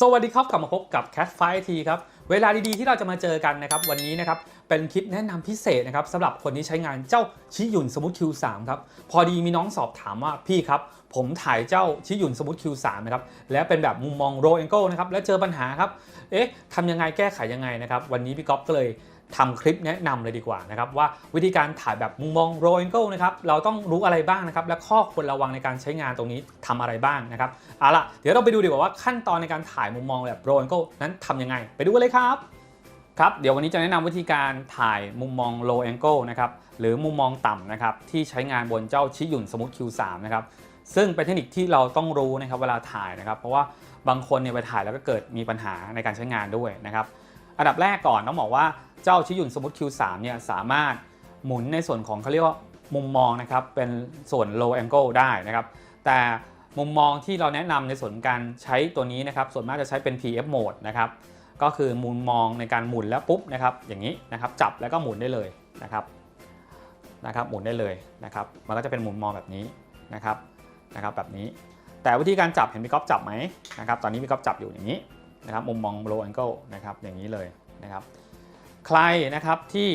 สวัสดีครับกลับมาพบกับ Cat f i ทีครับ เวลาดีๆที่เราจะมาเจอกันนะครับ วันนี้นะครับ เป็นคลิปแนะนำพิเศษนะครับสำหรับคนที่ใช้งานเจ้าชิยุนสมุท Q3 ครับ พอดีมีน้องสอบถามว่าพี่ครับ ผมถ่ายเจ้าชิยุนสมุท Q3 นะครับ และเป็นแบบมุมมอง Row Angle นะครับ และเจอปัญหาครับ เอ๊ะทำยังไงแก้ไขยังไงนะครับ วันนี้พี่ก๊อฟก็เลย ทำคลิปแนะนำเลยดีกว่านะครับว่าวิธีการถ่ายแบบมุมมอง Row Angle นะครับเราต้องรู้อะไรบ้างนะครับและข้อควรระวังในการใช้งานตรงนี้ทำอะไรบ้างนะครับเอาล่ะเดี๋ยวเราไปดูดีกว่าว่าขั้นตอนในการถ่ายมุมมองแบบ Row Angle นั้นทำยังไง ไปดูกันเลยครับครับเดี๋ยววันนี้จะแนะนำวิธีการถ่ายมุมมอง Low Angle นะครับหรือมุมมองต่ำนะครับที่ใช้งานบนเจ้าชิยุนสมุท Q3 นะครับซึ่งเป็นเทคนิคที่เราต้องรู้นะครับเวลาถ่ายนะครับ เพราะว่าบางคนเนี่ยไปถ่ายแล้วก็เกิดมีปัญหาในการใช้งานด้วยนะครับอันดับแรกก่อนต้องบอกว่า เจ้าชิยุนสมุท Q3 เนี่ยสามารถหมุนในส่วนของเขาเรียกว่ามุมมองนะครับเป็นส่วน low angle ได้นะครับ แต่มุมมองที่เราแนะนำในส่วนการใช้ตัวนี้นะครับ ส่วนมากจะใช้เป็น PF mode นะครับ ก็คือมุมมองในการหมุนแล้วปุ๊บนะครับ อย่างนี้นะครับจับแล้วก็หมุนได้เลยนะครับนะครับหมุนได้เลยนะครับ มันก็จะเป็นมุมมองแบบนี้นะครับนะครับแบบนี้ แต่วิธีการจับเห็นพี่ก๊อฟจับไหมนะครับ ตอนนี้พี่ก๊อฟจับอยู่อย่างนี้นะครับ มุมมอง low angle นะครับอย่างนี้เลยนะครับ ใครนะครับที่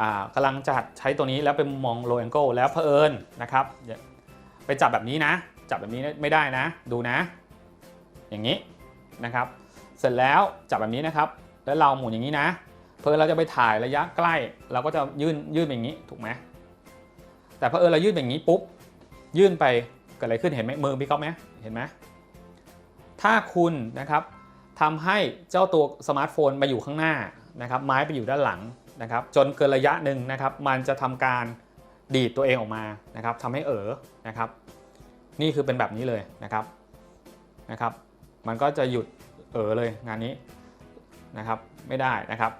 อ่ากำลังจะใช้ตัวนี้แล้วเป็นมุมมอง low angle แล้วเผอิญนะครับไปจับแบบนี้นะ จับแบบนี้ไม่ได้นะ ดูนะ อย่างนี้นะครับ เสร็จแล้วจับแบบนี้นะครับ แล้วเราหมุนอย่างนี้นะ เพื่อเราจะไปถ่ายระยะใกล้ เราก็จะยื่นยื่นแบบนี้ถูกไหมแต่เพอเออเรายื่นแบบนี้ปุ๊บยื่นไปเกิดอะไรขึ้นเห็นไหมมือพี่ก๊อฟไหมเห็นไหมถ้าคุณนะครับทำให้เจ้าตัวสมาร์ทโฟนมาอยู่ข้างหน้า นะครับไม้ไปอยู่ด้านหลังนะครับจนเกินระยะหนึ่งนะครับมันจะทำการดีดตัวเองออกมานะครับทำให้เออนะครับ นี่คือเป็นแบบนี้เลยนะครับนะครับ มันก็จะหยุดเออเลยงานนี้นะครับไม่ได้นะครับ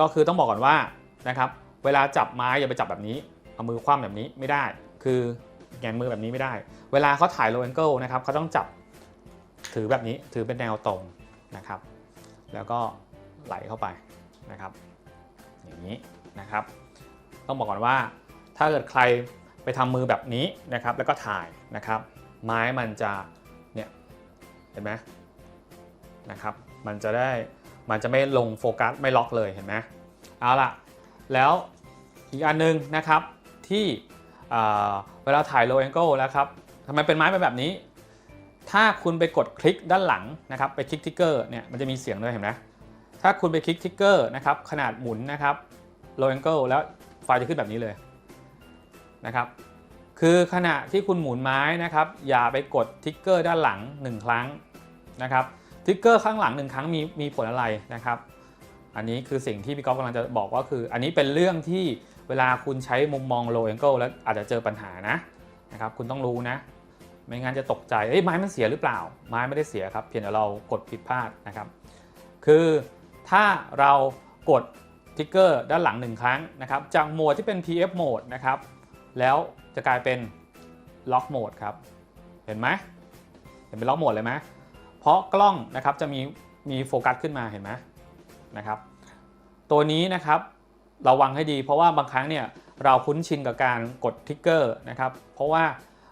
ก็คือต้องบอกก่อนว่านะครับเวลาจับไม้อย่าไปจับแบบนี้เอามือคว่ำแบบนี้ไม่ได้ คือแงนมือแบบนี้ไม่ได้ เวลาเขาถ่าย low angle นะครับเขาต้องจับถือแบบนี้ถือเป็นแนวตรงนะครับ แล้วก็ไหลเข้าไป นะครับ อย่างนี้นะครับ ต้องบอกก่อนว่าถ้าเกิดใครไปทำมือแบบนี้นะครับ แล้วก็ถ่ายนะครับ ไม้มันจะเนี่ยเห็นไหมนะครับ มันจะได้มันจะไม่ลงโฟกัสไม่ล็อกเลยเห็นไหมเอาล่ะ แล้วอีกอันนึงนะครับที่เอ่อเวลาถ่าย low angle แล้วครับทำไมเป็นไม้เป็นแบบนี้ ถ้าคุณไปกดคลิกด้านหลังนะครับ ไปคลิกทิกเกอร์เนี่ยมันจะมีเสียงด้วยเห็นไหม ถ้าคุณไปคลิกทิกเกอร์นะครับขนาดหมุนนะครับ low angle แล้วไฟจะขึ้นแบบนี้เลยนะครับคือขณะที่คุณหมุนไม้นะครับ อย่าไปกดทิกเกอร์ด้านหลัง 1 ครั้งนะครับทิกเกอร์ข้างหลังหนึ่งครั้งมีมีผลอะไรนะครับ อันนี้คือสิ่งที่พี่ก๊อฟกำลังจะบอกว่าคือ อันนี้เป็นเรื่องที่เวลาคุณใช้มุมมอง low angle แล้วอาจจะเจอปัญหานะนะครับ คุณต้องรู้นะ ไม่งั้นจะตกใจเอ้ยไม้มันเสียหรือเปล่า ไม้ไม่ได้เสียครับ เพียงแต่เรากดผิดพลาดนะครับ คือ ถ้าเรากดทิกเกอร์ด้านหลังหนึ่งครั้งนะครับ จากโหมดที่เป็น PF โหมดนะครับ แล้วจะกลายเป็นล็อกโหมดครับ เห็นไหมเห็นเป็นล็อกโหมดเลยไหมเพราะกล้องนะครับจะมีมีโฟกัสขึ้นมาเห็นไหมนะครับ ตัวนี้นะครับระวังให้ดีเพราะว่าบางครั้งเนี่ยเราคุ้นชินกับการกดทิกเกอร์นะครับ เพราะว่า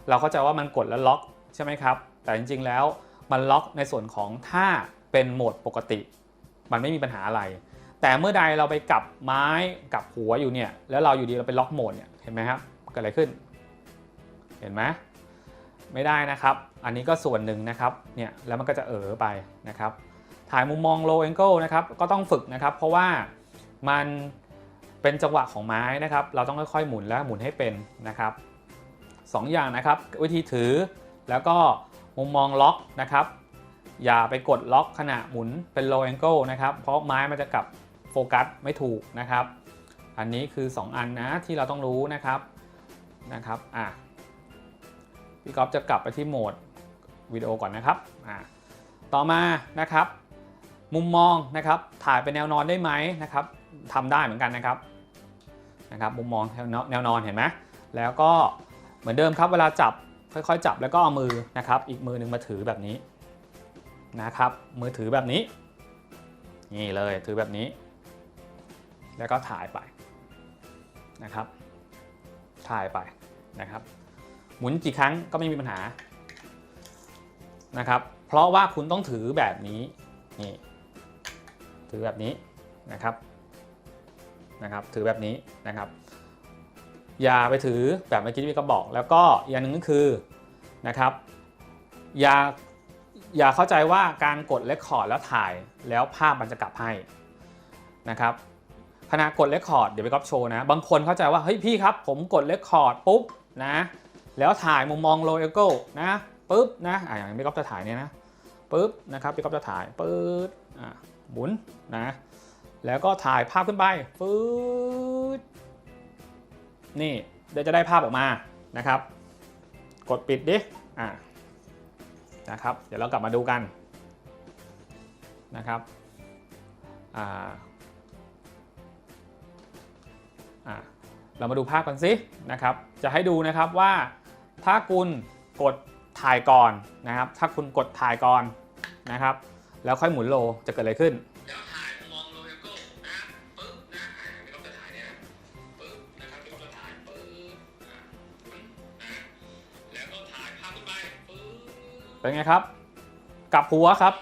เราเข้าใจว่ามันกดแล้วล็อกใช่ไหมครับ แต่จริงๆแล้วมันล็อกในส่วนของถ้าเป็นโหมดปกติ มันไม่มีปัญหาอะไร แต่เมื่อใดเราไปกลับไม้กลับหัวอยู่เนี่ยแล้วเราอยู่ดีเราไปล็อกโหมดเนี่ยเห็นไหมครับเกิดอะไรขึ้น เห็นไหมไม่ได้นะครับ อันนี้ก็ส่วนหนึ่งนะครับเนี่ยแล้วมันก็จะเออไปนะครับ ถ่ายมุมมอง low angle นะครับก็ต้องฝึกนะครับ เพราะว่ามันเป็นจังหวะของไม้นะครับ เราต้องค่อยๆหมุนและหมุนให้เป็นนะครับสองอย่างนะครับ วิธีถือแล้วก็มุมมองล็อกนะครับ อย่าไปกดล็อกขณะหมุนเป็น low angle นะครับ เพราะไม้มันจะกลับโฟกัสไม่ถูกนะครับ อันนี้คือ 2 อันนะที่เราต้องรู้นะครับนะครับอะพี่ก๊อฟจะกลับไปที่โหมดวิดีโอก่อนนะครับอ่าต่อมานะครับ มุมมองนะครับ ถ่ายเป็นแนวนอนได้ไหมนะครับทำได้เหมือนกันนะครับนะครับ มุมมองแนวนแนวนอนเห็นไหมแล้วก็เหมือนเดิมครับเวลาจับค่อยๆ จับแล้วก็เอามือนะครับ อีกมือหนึ่งมาถือแบบนี้ นะครับ มือถือแบบนี้ นี่เลยถือแบบนี้ แล้วก็ถ่ายไปนะครับ ถ่ายไปนะครับ หมุนกี่ครั้งก็ไม่มีปัญหานะครับ เพราะว่าคุณต้องถือแบบนี้นี่ถือแบบนี้นะครับนะครับ ถือแบบนี้นะครับ อย่าไปถือแบบเมื่อกี้ที่พี่ก็บอก แล้วก็อีกอย่างหนึ่งก็คือนะครับ อย่า อย่าเข้าใจว่าการกดเลคคอร์ดแล้วถ่ายแล้วภาพมันจะกลับให้นะครับขณะกดเลคคอร์ดเดี๋ยวไปก๊อปโชว์นะ บางคนเข้าใจว่าเฮ้ยพี่ครับผมกดเลคคอร์ดปุ๊บนะแล้วถ่ายมุมมองโลเอโก้นะปุ๊บนะอะอย่างพี่ก๊อฟจะถ่ายเนี่ยนะปุ๊บนะครับพี่ก๊อฟจะถ่ายปุ๊บอะหมุนนะแล้วก็ถ่ายภาพขึ้นไปปุ๊บนี่เดี๋ยวจะได้ภาพออกมานะครับ กดปิดดิอะ นะครับ เดี๋ยวเรากลับมาดูกันนะครับเรามาดูภาพกันสินะครับ จะให้ดูนะครับว่าถ้าคุณกดถ่ายก่อนนะครับ ถ้าคุณกดถ่ายก่อนนะครับ แล้วค่อยหมุนโลจะเกิดอะไรขึ้น เป็นไงครับ กลับหัวครับ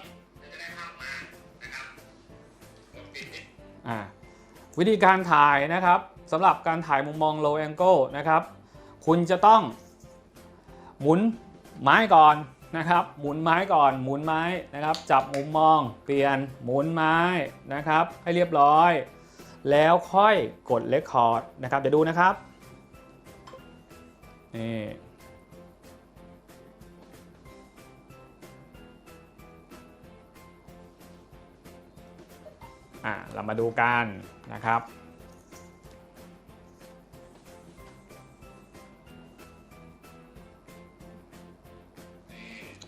วิธีการถ่ายนะครับสำหรับการถ่ายมุมมอง low angle นะครับ คุณจะต้องหมุนไม้ก่อนนะครับ หมุนไม้ก่อน หมุนไม้นะครับ จับมุมมอง เปลี่ยน หมุนไม้นะครับ ให้เรียบร้อย แล้วค่อยกด record นะครับ เดี๋ยวดูนะครับ นี่ อ่าเรามาดูกันนะครับ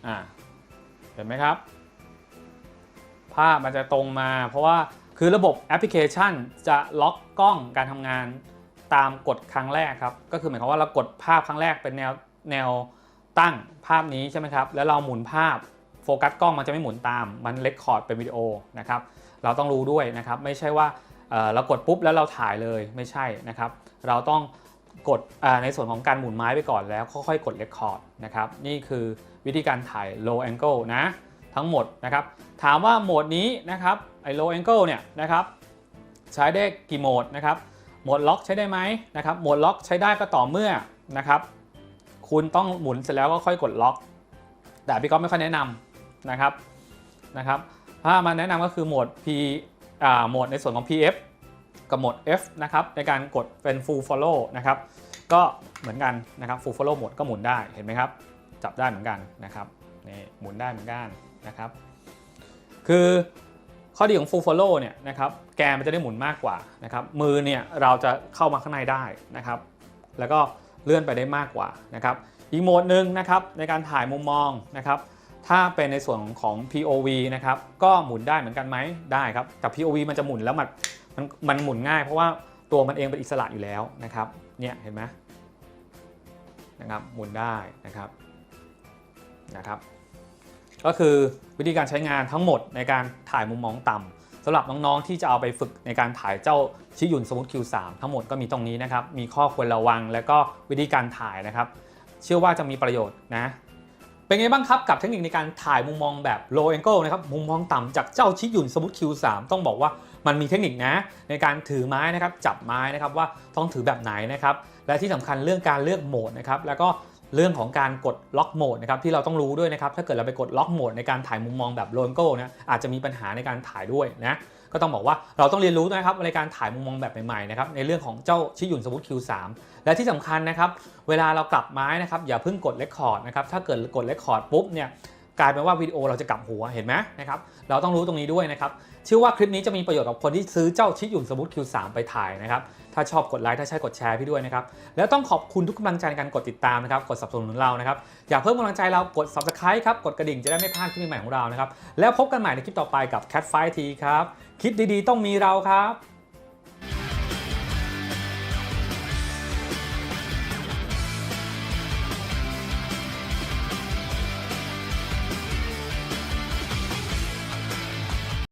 อ่าเห็นไหมครับ ภาพมันจะตรงมาเพราะว่าคือระบบแอปพลิเคชันจะล็อกกล้องการทำงานตามกดครั้งแรกครับ ก็คือหมายความว่าเรากดภาพครั้งแรกเป็นแนวแนวตั้งภาพนี้ใช่ไหมครับ แล้วเราหมุนภาพโฟกัสกล้องมันจะไม่หมุนตาม มันเลคคอร์ดเป็นวิดีโอนะครับ เราต้องรู้ด้วยนะครับ ไม่ใช่ว่าเเรากดปุ๊บแล้วเราถ่ายเลยไม่ใช่นะครับ เราต้องกดในส่วนของการหมุนไม้ไปก่อนแล้วค่อยๆกด Record นะครับ นี่คือวิธีการถ่าย low angle นะทั้งหมดนะครับ ถามว่าโหมดนี้นะครับไอ้ low angle เนี่ยนะครับใช้ได้กี่โหมดนะครับโหมดล็อกใช้ได้ไหมนะครับโหมดล็อกใช้ได้ก็ต่อเมื่อนะครับ คุณต้องหมุนเสร็จแล้วก็ค่อยกดล็อก แต่พี่ก็ไม่ค่อยแนะนำนะครับนะครับ ถ้ามาแนะนำก็คือโหมด P อ่าโหมดในส่วนของ PF กับโหมด F นะครับในการกดเป็น full follow นะครับก็เหมือนกันนะครับ full follow โหมดก็หมุนได้เห็นไหมครับ จับได้เหมือนกันนะครับนี่หมุนได้เหมือนกันนะครับ คือข้อดีของ full follow เนี่ยนะครับแกนมันจะได้หมุนมากกว่านะครับมือเนี่ยเราจะเข้ามาข้างในได้นะครับ แล้วก็เลื่อนไปได้มากกว่านะครับอีกโหมดหนึ่งนะครับในการถ่ายมุมมองนะครับ ถ้าเป็นในส่วนของ POV นะครับก็หมุนได้เหมือนกันไหมได้ครับแต่ POV มันจะหมุนแล้วมันมันมันหมุนง่าย เพราะว่าตัวมันเองเป็นอิสระอยู่แล้วนะครับเนี่ยเห็นไหมนะครับหมุนได้นะครับนะครับ ก็คือวิธีการใช้งานทั้งหมดในการถ่ายมุมมองต่ำสำหรับน้องๆที่จะเอาไปฝึกในการถ่ายเจ้าชิยุนสมุท Q3 ทั้งหมดก็มีตรงนี้นะครับมีข้อควรระวังและก็วิธีการถ่ายนะครับ เชื่อว่าจะมีประโยชน์นะ เป็นไงบ้างครับกับเทคนิคในการถ่ายมุมมองแบบ low angle นะครับมุมมองต่ำจากเจ้าชิยุนสมุท Q3 ต้องบอกว่ามันมีเทคนิคนะ ในการถือไม้นะครับจับไม้นะครับว่าต้องถือแบบไหนนะครับและที่สำคัญเรื่องการเลือกโหมดนะครับแล้วก็เรื่องของการกดล็อกโหมดนะครับที่เราต้องรู้ด้วยนะครับถ้าเกิดเราไปกดล็อกโหมดในการถ่ายมุมมองแบบ low angle นะอาจจะมีปัญหาในการถ่ายด้วยนะ ก็ต้องบอกว่าเราต้องเรียนรู้นะครับในการถ่ายมุมมองแบบใหม่ๆนะครับในเรื่องของเจ้าชิยุนสมุท Q3 และที่สำคัญนะครับเวลาเรากลับไม้นะครับอย่าเพิ่งกด Record นะครับถ้าเกิดกด Record ปุ๊บเนี่ยกลายเป็นว่าวิดีโอเราจะกลับหัวเห็นไหมนะครับเราต้องรู้ตรงนี้ด้วยนะครับเชื่อว่าคลิปนี้จะมีประโยชน์กับคนที่ซื้อเจ้าชิยุนสมุท Q3 ไปถ่ายนะครับถ้าชอบกดไลค์ถ้าใช่กดแชร์พี่ด้วยนะครับแล้วต้องขอบคุณทุกกำลังใจในการกดติดตามนะครับกดสนับสนุนเรานะครับอยากเพิ่มกำลังใจเรากด Subscribe ครับกดกระดิ่งจะได้ไม่พลาดคลิปใหม่ของเรานะครับแล้วพบกันใหม่ในคลิปต่อไปกับ Cat Fight T ครับ คิดดีๆ ต้องมีเราครับ